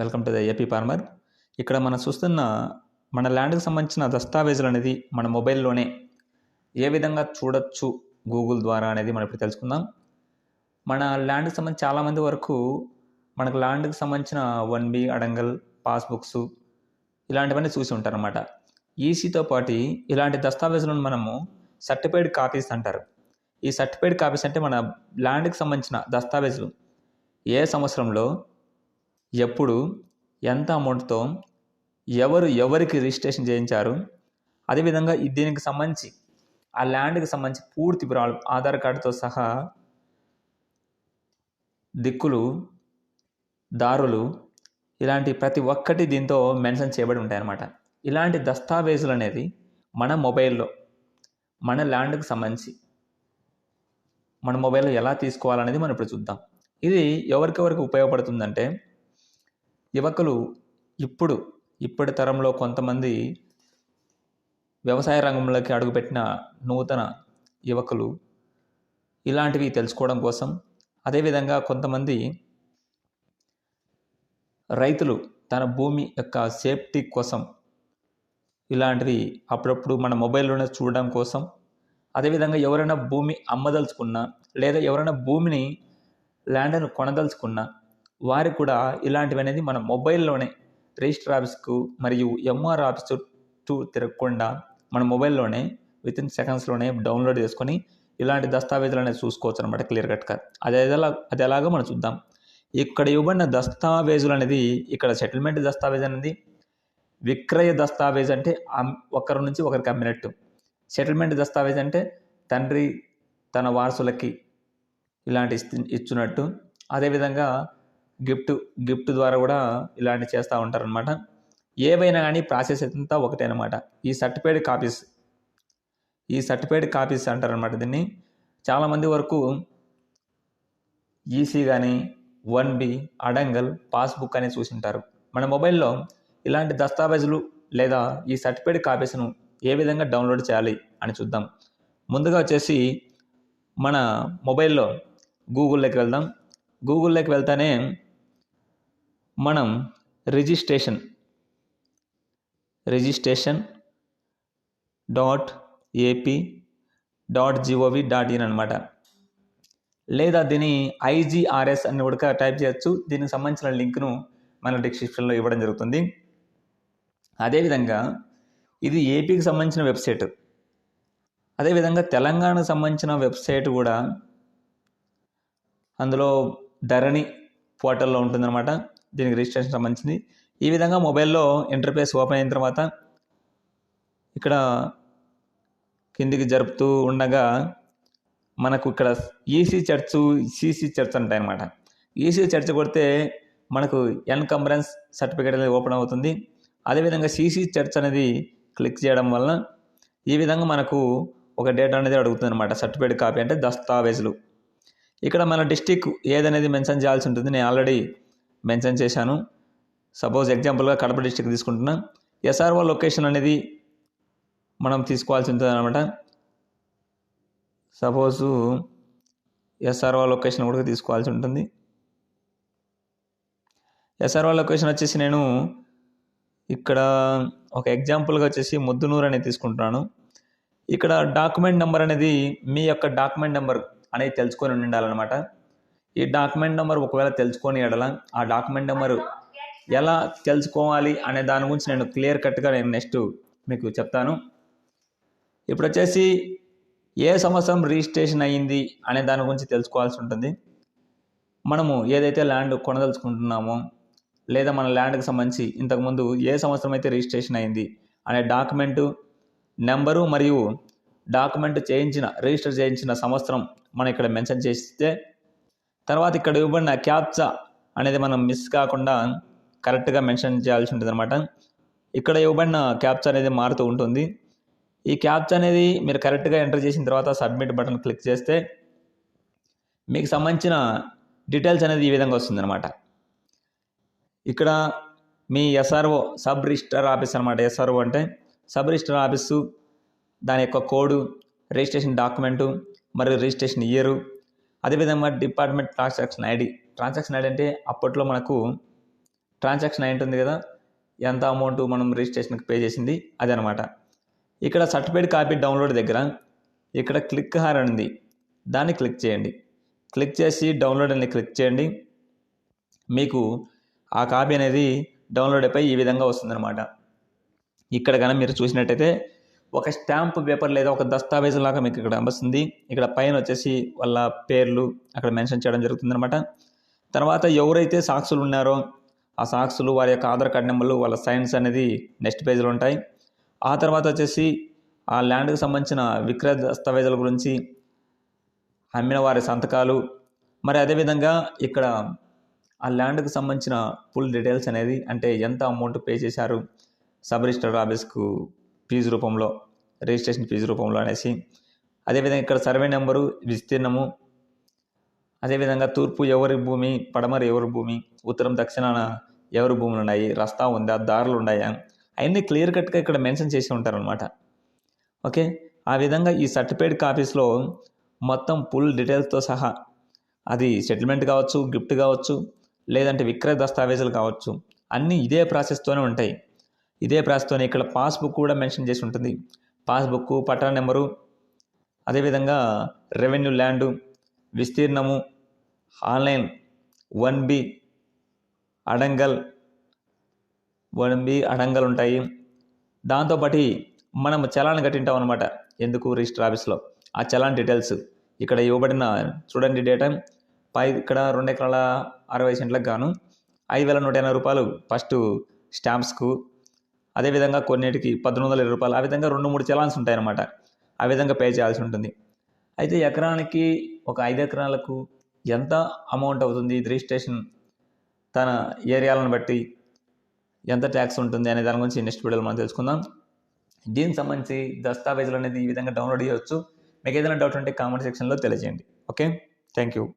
Welcome to the AP farmer. ఇక్కడ మనం చూస్తున్న మన ల్యాండ్కి సంబంధించిన దస్తావేజులు అనేది మన మొబైల్లోనే ఏ విధంగా చూడొచ్చు గూగుల్ ద్వారా అనేది మనం ఇప్పుడు తెలుసుకుందాం. మన ల్యాండ్కి సంబంధించి చాలామంది వరకు మనకు ల్యాండ్కి సంబంధించిన వన్ బి అడంగల్ పాస్బుక్స్ ఇలాంటివన్నీ చూసి ఉంటారన్నమాట. ఈసీతో పాటు ఇలాంటి దస్తావేజులను మనము సర్టిఫైడ్ కాపీస్ అంటారు. ఈ సర్టిఫైడ్ కాపీస్ అంటే మన ల్యాండ్కి సంబంధించిన దస్తావేజులు ఏ సంవత్సరంలో ఎప్పుడు ఎంత అమౌంట్తో ఎవరు ఎవరికి రిజిస్ట్రేషన్ చేయించారు అదేవిధంగా దీనికి సంబంధించి ఆ ల్యాండ్కి సంబంధించి పూర్తి వివరాలు ఆధార్ కార్డుతో సహా దిక్కులు దారులు ఇలాంటి ప్రతి ఒక్కటి దీంతో మెన్షన్ చేయబడి ఉంటాయన్నమాట. ఇలాంటి దస్తావేజులు అనేది మన మొబైల్లో మన ల్యాండ్కి సంబంధించి మన మొబైల్లో ఎలా తీసుకోవాలనేది మనం ఇప్పుడు చూద్దాం. ఇది ఎవరికెవరికి ఉపయోగపడుతుందంటే యువకులు ఇప్పుడు ఇప్పటి తరంలో కొంతమంది వ్యవసాయ రంగంలోకి అడుగుపెట్టిన నూతన యువకులు ఇలాంటివి తెలుసుకోవడం కోసం అదేవిధంగా కొంతమంది రైతులు తన భూమి యొక్క సేఫ్టీ కోసం ఇలాంటివి అప్పుడప్పుడు మన మొబైల్లోనే చూడడం కోసం అదేవిధంగా ఎవరైనా భూమి అమ్మదలుచుకున్నా లేదా ఎవరైనా భూమిని ల్యాండ్ను కొనదలుచుకున్నా వారికి కూడా ఇలాంటివి అనేది మన మొబైల్లోనే రిజిస్టర్ ఆఫీస్కు మరియు ఎంఆర్ ఆఫీస్ చుట్టూ తిరగకుండా మన మొబైల్లోనే విత్ ఇన్ సెకండ్స్లోనే డౌన్లోడ్ చేసుకొని ఇలాంటి దస్తావేజులు అనేది చూసుకోవచ్చు అనమాట క్లియర్ కట్గా. అది ఎలా అది ఎలాగో మనం చూద్దాం. ఇక్కడ ఇవ్వబడిన దస్తావేజులు అనేది ఇక్కడ సెటిల్మెంట్ దస్తావేజ్ అనేది విక్రయ దస్తావేజ్ అంటే ఒకరి నుంచి ఒకరికి అమ్మినట్టు. సెటిల్మెంట్ దస్తావేజ్ అంటే తండ్రి తన వారసులకి ఇలాంటి ఇస్తు- ఇచ్చినట్టు. అదేవిధంగా గిఫ్ట్ గిఫ్ట్ ద్వారా కూడా ఇలాంటి చేస్తూ ఉంటారనమాట ఏవైనా కానీ ప్రాసెస్ అంతా ఒకటే అనమాట ఈ సర్టిఫైడ్ కాపీస్. ఈ సర్టిఫైడ్ కాపీస్ అంటారనమాట దీన్ని. చాలామంది వరకు ఈసీ కానీ వన్ బి అడంగల్ పాస్బుక్ అని చూసింటారు. మన మొబైల్లో ఇలాంటి దస్తావేజులు లేదా ఈ సర్టిఫైడ్ కాపీస్ను ఏ విధంగా డౌన్లోడ్ చేయాలి అని చూద్దాం. ముందుగా వచ్చేసి మన మొబైల్లో గూగుల్లోకి వెళ్దాం. గూగుల్లోకి వెళ్తానే మనం registration registration dot AP dot gov dot in అనమాట లేదా దీని ఐజీఆర్ఎస్ అని కూడా టైప్ చేయొచ్చు. దీనికి సంబంధించిన లింక్ను మన డిస్క్రిప్షన్లో ఇవ్వడం జరుగుతుంది. అదేవిధంగా ఇది ఏపీకి సంబంధించిన వెబ్సైట్ అదేవిధంగా తెలంగాణకు సంబంధించిన వెబ్సైట్ కూడా అందులో ధరణి పోర్టల్లో ఉంటుందన్నమాట. దీనికి రిజిస్ట్రేషన్ సంబంధించింది. ఈ విధంగా మొబైల్లో ఇంటర్ఫేస్ ఓపెన్ అయిన తర్వాత ఇక్కడ కిందికి జరుపుతూ ఉండగా మనకు ఇక్కడ ఈసీ చర్చ్ సీసీ చర్చ్ ఉంటాయి అనమాట ఈసీ చర్చ్ కొడితే మనకు ఎన్కంబరెన్స్ సర్టిఫికేట్ అనేది ఓపెన్ అవుతుంది. అదేవిధంగా సీసీ చర్చ్ అనేది క్లిక్ చేయడం వలన ఈ విధంగా మనకు ఒక డేటా అనేది అడుగుతుంది అనమాట సర్టిఫికేట్ కాపీ అంటే దస్తావేజులు. ఇక్కడ మన డిస్టిక్ ఏదనేది మెన్షన్ చేయాల్సి ఉంటుంది. నేను ఆల్రెడీ మెన్షన్ చేశాను. సపోజ్ ఎగ్జాంపుల్గా కడప డిస్టిక్ తీసుకుంటున్నా. ఎస్ఆర్ఓ లొకేషన్ అనేది మనం తీసుకోవాల్సి ఉంటుంది అనమాట సపోజు ఎస్ఆర్ఓ లొకేషన్ కూడా తీసుకోవాల్సి ఉంటుంది. ఎస్ఆర్ఓ లొకేషన్ వచ్చేసి నేను ఇక్కడ ఒక ఎగ్జాంపుల్గా వచ్చేసి ముద్దునూరు అనేది తీసుకుంటున్నాను. ఇక్కడ డాక్యుమెంట్ నెంబర్ అనేది మీ యొక్క డాక్యుమెంట్ నెంబర్ అనేది తెలుసుకొని ఉండాలన్నమాట. ఈ డాక్యుమెంట్ నెంబర్ ఒకవేళ తెలుసుకొని ఎడల ఆ డాక్యుమెంట్ నెంబర్ ఎలా తెలుసుకోవాలి అనే దాని గురించి నేను క్లియర్ కట్గా నేను నెక్స్ట్ మీకు చెప్తాను. ఇప్పుడు వచ్చేసి ఏ సంవత్సరం రిజిస్ట్రేషన్ అయ్యింది అనే దాని గురించి తెలుసుకోవాల్సి ఉంటుంది. మనము ఏదైతే ల్యాండ్ కొనదలుచుకుంటున్నామో లేదా మన ల్యాండ్కి సంబంధించి ఇంతకుముందు ఏ సంవత్సరం అయితే రిజిస్ట్రేషన్ అయింది అనే డాక్యుమెంటు నెంబరు మరియు డాక్యుమెంట్ చేయించిన రిజిస్టర్ చేయించిన సంవత్సరం మనం ఇక్కడ మెన్షన్ చేస్తే తర్వాత ఇక్కడ ఇవ్వబడిన క్యాప్చా అనేది మనం మిస్ కాకుండా కరెక్ట్గా మెన్షన్ చేయాల్సి ఉంటుంది అనమాట ఇక్కడ ఇవ్వబడిన క్యాప్చా అనేది మారుతూ ఉంటుంది. ఈ క్యాప్చా అనేది మీరు కరెక్ట్గా ఎంటర్ చేసిన తర్వాత సబ్మిట్ బటన్ క్లిక్ చేస్తే మీకు సంబంధించిన డీటెయిల్స్ అనేది ఈ విధంగా వస్తుందన్నమాట. ఇక్కడ మీ ఎస్ఆర్ఓ సబ్ రిజిస్టర్ ఆఫీస్ అనమాట ఎస్ఆర్ఓ అంటే సబ్ రిజిస్టర్ ఆఫీసు దాని యొక్క కోడు రిజిస్ట్రేషన్ డాక్యుమెంటు మరియు రిజిస్ట్రేషన్ ఇయరు అదేవిధంగా department transaction ID. Transaction ID అంటే అప్పట్లో మనకు ట్రాన్సాక్షన్ అయి ఉంటుంది కదా ఎంత అమౌంట్ మనం రిజిస్ట్రేషన్కి పే చేసింది అదనమాట. ఇక్కడ సర్టిఫైడ్ కాపీ డౌన్లోడ్ దగ్గర ఇక్కడ క్లిక్ హార్ అని ఉంది. దాన్ని క్లిక్ చేయండి. క్లిక్ చేసి డౌన్లోడ్ అని క్లిక్ చేయండి. మీకు ఆ కాపీ అనేది డౌన్లోడ్ అయిపోయి ఈ విధంగా వస్తుందన్నమాట. ఇక్కడ కనుక మీరు చూసినట్టయితే ఒక స్టాంప్ పేపర్ లేదా ఒక దస్తావేజు లాగా మీకు ఇక్కడ వస్తుంది ఇక్కడ పైన వచ్చేసి వాళ్ళ పేర్లు అక్కడ మెన్షన్ చేయడం జరుగుతుందన్నమాట. తర్వాత ఎవరైతే సాక్షులు ఉన్నారో ఆ సాక్షులు వారి యొక్క ఆధార్ కార్డ్ నెంబర్లు వాళ్ళ సైన్స్ అనేది నెక్స్ట్ పేజీలో ఉంటాయి. ఆ తర్వాత వచ్చేసి ఆ ల్యాండ్కి సంబంధించిన విక్రయ దస్తావేజుల గురించి అమ్మిన వారి సంతకాలు. మరి అదేవిధంగా ఇక్కడ ఆ ల్యాండ్కి సంబంధించిన ఫుల్ డీటెయిల్స్ అనేది అంటే ఎంత అమౌంట్ పే చేశారు సబ్ రిజిస్టర్ ఆఫీస్కు ఫీజు రూపంలో. రిజిస్ట్రేషన్ ఫీజు రూపంలో అనేసి. అదేవిధంగా ఇక్కడ సర్వే నెంబరు విస్తీర్ణము. అదేవిధంగా తూర్పు ఎవరి భూమి పడమర ఎవరి భూమి ఉత్తరం దక్షిణాన ఎవరి భూములు ఉన్నాయి రస్తా ఉందా దారులు ఉన్నాయా? అవన్నీ క్లియర్ కట్గా ఇక్కడ మెన్షన్ చేసి ఉంటారనమాట ఓకే? ఆ విధంగా ఈ సర్టిఫికేట్ కాపీస్లో మొత్తం ఫుల్ డీటెయిల్స్తో సహా అది సెటిల్మెంట్ కావచ్చు గిఫ్ట్ కావచ్చు లేదంటే విక్రయ దస్తావేజులు కావచ్చు అన్నీ ఇదే ప్రాసెస్తోనే ఉంటాయి. ఇదే ప్రాసెస్తోనే ఇక్కడ పాస్బుక్ కూడా మెన్షన్ చేసి ఉంటుంది. పాస్బుక్ పట్టా నెంబరు అదేవిధంగా revenue land విస్తీర్ణము online one B Adangal one B Adangal ఉంటాయి దాంతోపాటు మనం చలాన్ కట్టింటాం అనమాట ఎందుకు? రిజిస్టర్ ఆఫీస్లో. ఆ చలాన్ డీటెయిల్స్. ఇక్కడ ఇవ్వబడిన చూడండి డేటా. పై ఇక్కడ రెండు ఎకరాల అరవై సెంట్లకు గాను ఐదు వేల నూట ఎనభై రూపాయలు ఫస్ట్ స్టాంప్స్కు అదేవిధంగా కొన్నిటికి పద్దెనిమిది వందల ఇరవై రూపాయలు ఆ విధంగా రెండు మూడు చలాన్స్ ఉంటాయన్నమాట. ఆ విధంగా పే చేయాల్సి ఉంటుంది. అయితే ఎకరానికి ఒక ఐదు ఎకరాలకు ఎంత అమౌంట్ అవుతుంది? రిజిస్ట్రేషన్ తన ఏరియాలను బట్టి ఎంత ట్యాక్స్ ఉంటుంది అనే దాని గురించి నెక్స్ట్ వీడియోలో మనం తెలుసుకుందాం. దీనికి సంబంధించి దస్తావేజులు అనేది ఈ విధంగా డౌన్లోడ్ చేయవచ్చు. మీకు ఏదైనా డౌట్ ఉంటే కామెంట్ సెక్షన్లో తెలియజేయండి. ఓకే? Thank you.